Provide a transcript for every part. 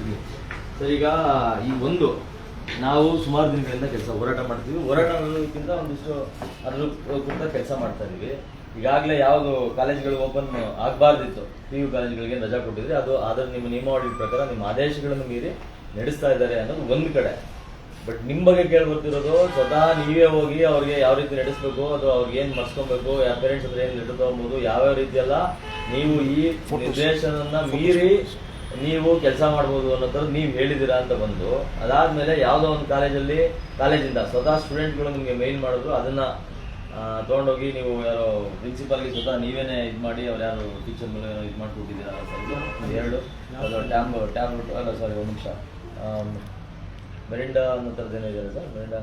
ಇಲ್ಲಿ ಸರ್ ಈಗ ಈ ಒಂದು, ನಾವು ಸುಮಾರು ದಿನಗಳಿಂದ ಕೆಲಸ ಹೋರಾಟ ಮಾಡ್ತೀವಿ. ಹೋರಾಟ ಮಾಡೋದಕ್ಕಿಂತ ಒಂದಿಷ್ಟು ಅದ್ರ ಕುರಿತ ಕೆಲಸ ಮಾಡ್ತಾ ಇದೀವಿ ಈಗಾಗಲೇ ಯಾವುದು ಕಾಲೇಜ್ಗಳು ಓಪನ್ ಆಗಬಾರ್ದಿತ್ತು. ಪಿ ಯು ಕಾಲೇಜ್ಗಳಿಗೆ ರಜಾ ಕೊಟ್ಟಿದ್ರೆ ಅದು ಅದರ ನಿಮ್ಮ ನಿಯಮಾವಳಿ ಪ್ರಕಾರ ನಿಮ್ಮ ಆದೇಶಗಳನ್ನು ಮೀರಿ ನಡೆಸ್ತಾ ಇದ್ದಾರೆ ಅನ್ನೋದು ಒಂದು ಕಡೆ. ಬಟ್ ನಿಮ್ಮ ಬಗ್ಗೆ ಕೇಳ್ಬರ್ತಿರೋದು ಸ್ವತಃ ನೀವೇ ಹೋಗಿ ಅವ್ರಿಗೆ ಯಾವ ರೀತಿ ನಡೆಸಬೇಕು ಅಥವಾ ಅವ್ರಿಗೆ ಏನು ಮರ್ಸ್ಕೊಬೇಕು ಯಾವ ಪೇರೆಂಟ್ಸ್ ಹತ್ರ ಏನು ಲೆಟರ್ ತಗೊಬೋದು ಯಾವ್ಯಾವ ರೀತಿ ಎಲ್ಲ ನೀವು ಈ ನಿರ್ದೇಶನನ್ನ ಮೀರಿ ನೀವು ಕೆಲಸ ಮಾಡ್ಬೋದು ಅನ್ನೋ ಥರದ್ದು ನೀವು ಹೇಳಿದ್ದೀರಾ ಅಂತ ಬಂದು ಅದಾದ್ಮೇಲೆ ಯಾವುದೋ ಒಂದು ಕಾಲೇಜಲ್ಲಿ ಕಾಲೇಜಿಂದ ಸ್ವತಃ ಸ್ಟೂಡೆಂಟ್ಗಳು ನಿಮಗೆ ಮೇಲ್ ಮಾಡಿದ್ರು ಅದನ್ನ ತೊಗೊಂಡೋಗಿ ನೀವು ಯಾರೋ ಪ್ರಿನ್ಸಿಪಾಲ್ಗೆ ಸ್ವತಃ ನೀವೇನೆ ಇದು ಮಾಡಿ ಅವ್ರು ಯಾರು ಟೀಚರ್ ಮೇಲೆ ಇದು ಮಾಡ್ಕೊಟ್ಟಿದ್ದೀರಾ ಎರಡು ಟ್ಯಾಂಬ್ ಟ್ಯಾಬ್ ಟ್ಯಾಬ್ಲೆಟ್ ಅಲ್ಲ ಸಾರಿ ಒಂದು ನಿಮಿಷ. ಮೆರಿಂಡಾ ಅನ್ನೋ ಥರದ್ದು ಏನೋ sir. Miranda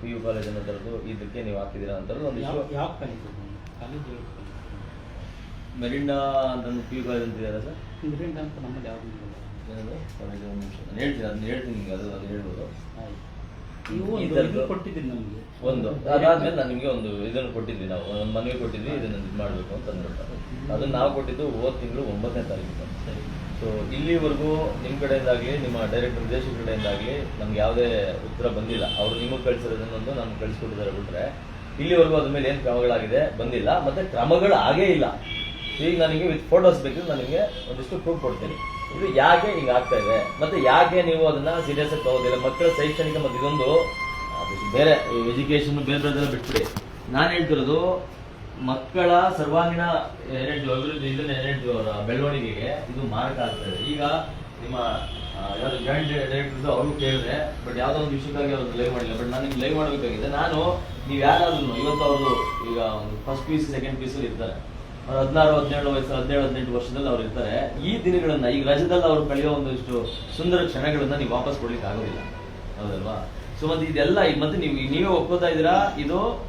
P U college ಅನ್ನೋ ಥರದ್ದು ಇದಕ್ಕೆ ನೀವು ಹಾಕಿದ್ದೀರಾ ಅಂತ ಒಂದು ಇಶ್ಯೂ ಯಾವ ಕಾಲೇಜ್ ಕಾಲೇಜ್ ಮೆರಿಂಡಾ ಅಂತ ಪಿ ಯು ಕಾಲೇಜ್ ಅಂತ ಇದೆಯಲ್ಲ ಸರ್? ಮೆರಿಂಡಾ ಅಂತ ನಮ್ಮಲ್ಲಿ ಯಾವುದು ಏನದು? ಕಾಲೇಜ್ ಒಂದು ನಿಮಿಷ. ನಾನು ಹೇಳ್ತೀನಿ ಅದನ್ನ ಹೇಳ್ತೀನಿ ನಿಮಗೆ ಅದು ಅದು ಹೇಳ್ಬೋದು. ನೀವು ಈ ಥರದ್ದು ಕೊಟ್ಟಿದ್ದೀರಿ ನಮಗೆ. ಒಂದು. ಅದಾದ್ಮೇಲೆ ನಾನು ನಿಮಗೆ ಒಂದು ಇದನ್ನು ಕೊಟ್ಟಿದ್ವಿ ನಾವು. ಒಂದು ಮನವಿ ಕೊಟ್ಟಿದ್ವಿ ಇದನ್ನ ಇದು ಮಾಡಬೇಕು ಅಂತ ಅಂದ್ಬಿಟ್ಟು. ಅದನ್ನ ನಾವು ಕೊಟ್ಟಿದ್ದು ಹೋದ ತಿಂಗಳು ಒಂಬತ್ತನೇ ತಾರೀಕು ಸರಿ. ಸೊ ಇಲ್ಲಿವರೆಗೂ ನಿಮ್ಮ ಕಡೆಯಿಂದಾಗಲಿ, ನಿಮ್ಮ ಡೈರೆಕ್ಟ್ ನಿರ್ದೇಶಕ ಕಡೆಯಿಂದಾಗಲಿ ನಮ್ಗೆ ಯಾವುದೇ ಉತ್ತರ ಬಂದಿಲ್ಲ. ಅವರು ನಿಮಗೆ ಕಳಿಸಿರೋದನ್ನೊಂದು ನಾನು ಕಳಿಸ್ಕೊಟ್ಟಿದ್ದಾರೆ ಬಿಟ್ರೆ. ಇಲ್ಲಿವರೆಗೂ ಅದ್ರ ಮೇಲೆ ಏನು ಕ್ರಮಗಳಾಗಿದೆ? ಬಂದಿಲ್ಲ. ಮತ್ತೆ ಕ್ರಮಗಳು ಆಗೇ ಇಲ್ಲ. ಈಗ ನನಗೆ ವಿತ್ ಫೋಟೋಸ್ ಬೇಕಿದ್ರೆ ನಾನು ನಿಮಗೆ ಒಂದಿಷ್ಟು ಪ್ರೂಫ್ ಕೊಡ್ತೀನಿ. ಇದು ಯಾಕೆ ಹಿಂಗೆ ಆಗ್ತಾ ಇದೆ? ಮತ್ತೆ ಯಾಕೆ ನೀವು ಅದನ್ನ ಸೀರಿಯಸ್ ಆಗಿ ತಗೋದಿಲ್ಲ? ಮಕ್ಕಳ ಶೈಕ್ಷಣಿಕ ಮತ್ತು ಇದೊಂದು ಬೇರೆ ಎಜುಕೇಶನ್ ಬೇರೆ ಬಿಟ್ಬಿಡಿ. ನಾನು ಹೇಳ್ತಿರೋದು ಮಕ್ಕಳ ಸರ್ವಾಂಗೀಣ ಎರಡು ಅಭಿವೃದ್ಧಿ ಇದನ್ನ ಎರಡು ಬೆಳವಣಿಗೆಗೆ ಇದು ಮಾರಕ ಆಗ್ತದೆ ಈಗ ನಿಮ್ಮ ಯಾರು ಜಾಯಿಂಟ್ ಡೈರೆಕ್ಟರ್ ಅವರು ಕೇಳಿದ್ರೆ ಬಟ್ ಯಾವುದೋ ಒಂದು ವಿಷಯಕ್ಕಾಗಿ ಅವ್ರು ಲೈವ್ ಮಾಡಿಲ್ಲ. ಬಟ್ ನಾನು ಲೈವ್ ಮಾಡಬೇಕಾಗಿದೆ. ನಾನು, ನೀವು ಯಾರಾದ್ರೂ ಇವತ್ತು ಅವರು ಈಗ ಫಸ್ಟ್ ಪಿ ಸೆಕೆಂಡ್ ಪಿ ಇರ್ತಾರೆ. ಅವ್ರು ಹದಿನಾರು, ಹದಿನೇಳು ವಯಸ್ಸು, ಹದಿನೇಳು, ಹದಿನೆಂಟು ವರ್ಷದಲ್ಲಿ ಅವ್ರು ಇರ್ತಾರೆ. ಈ ದಿನಗಳನ್ನ ಈಗ ರಜದಲ್ಲಿ ಅವ್ರು ಕಳೆಯೋ ಒಂದಿಷ್ಟು ಸುಂದರ ಕ್ಷಣಗಳನ್ನ ನೀವು ವಾಪಸ್ ಕೊಡ್ಲಿಕ್ಕೆ ಆಗೋದಿಲ್ಲ. ಹೌದಲ್ವಾ? ಸೊ ಮತ್ತೆ ಇದೆಲ್ಲ ಮತ್ತೆ ನೀವು, ನೀವೇ ಒಪ್ಕೋತಾ ಇದ್ದೀರಾ? ಇದು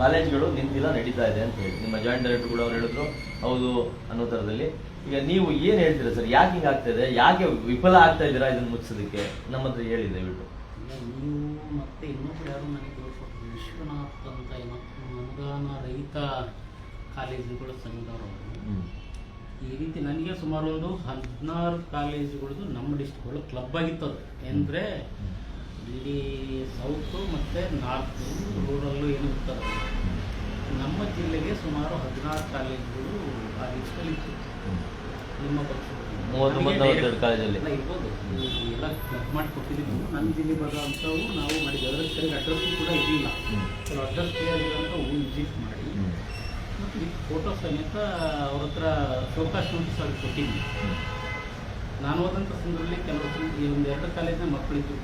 ಕಾಲೇಜ್ಗಳು ನಿಂತಿಲ್ಲ ನಡೀತಾ ಇದೆ ಅಂತ ಹೇಳಿ. ನಿಮ್ಮ ಜಾಯಿಂಟ್ ಡೈರೆಕ್ಟರ್ ಕೂಡ ಅವ್ರು ಹೇಳಿದ್ರು. ಹೌದು ಅನ್ನೋ ಥರದಲ್ಲಿ. ಈಗ ನೀವು ಏನು ಹೇಳ್ತೀರಾ ಸರ್? ಯಾಕೆ ಹಿಂಗೆ ಆಗ್ತಾ ಇದೆ? ಯಾಕೆ ವಿಫಲ ಆಗ್ತಾ ಇದ್ದೀರಾ ಇದನ್ನ ಮುಗಿಸೋದಕ್ಕೆ ನಮ್ಮ ಹತ್ರ ಹೇಳಿ ದಯವಿಟ್ಟು. ನೀವು ಮತ್ತೆ ಇನ್ನೊಬ್ರು ಯಾರು ನನಗೆ ತೋರಿಸ್ಕೊಟ್ಟು ವಿಶ್ವನಾಥ್ ಅಂತ ಏನೋ ಅನುದಾನ ರಹಿತ ಕಾಲೇಜುಗಳ ಸಂಘದವರು ಈ ರೀತಿ ನನಗೆ ಸುಮಾರು ಒಂದು ಹದಿನಾರು ಕಾಲೇಜುಗಳದ್ದು ನಮ್ಮ ಡಿಸ್ಟ್ರಿಕ್ಟ್ ಕ್ಲಬ್ ಆಗಿತ್ತು ಅದು. ಅಂದರೆ ಇಡೀ ಸೌತು ಮತ್ತು ನಾರ್ತು ರೂರಲ್ಲು ಏನು ಇರ್ತದೆ ನಮ್ಮ ಜಿಲ್ಲೆಗೆ ಸುಮಾರು ಹದಿನಾರು ಕಾಲೇಜುಗಳು ಆ ಲಿಸ್ಟಲ್ಲಿ ಇತ್ತು. ನಿಮ್ಮ direct- ಕಾಲೇಜಲ್ಲಿ. ಎಲ್ಲ ಇರ್ಬೋದು. ಎಲ್ಲ ಕ್ಲಬ್ ಮಾಡಿ ಕೊಟ್ಟಿದ್ದೀವಿ ನಮ್ಮ ಜಿಲ್ಲೆ ಬರೋಂಥವು ನಾವು ಮಾಡಿದ್ವಿ. ಅದರಲ್ಲಿ ಸರಿ ಅಡ್ರೆಸ್ ಕೂಡ ಇರಲಿಲ್ಲ. ಕೆಲವು ಅಡ್ರೆಸ್ ಕ್ಲಿಯರ್ ಇರೋಂಥ ವಿಸಿಟ್ ಮಾಡಿ. ಮತ್ತು ಈ ಫೋಟೋ ಸಮೇತ ಅವ್ರ ಹತ್ರ ಶೋಕಾಸ್ ನೋಟಿಸ್ ಅವ್ರಿಗೆ ಕೊಟ್ಟಿದ್ವಿ. ನಾನು ಹೋದಂಥ ಸಂದರ್ಭದಲ್ಲಿ ಕೆಲವೊಂದು ಈ ಒಂದು ಎರಡು ಕಾಲೇಜಿನ ಮಕ್ಕಳಿದ್ರು.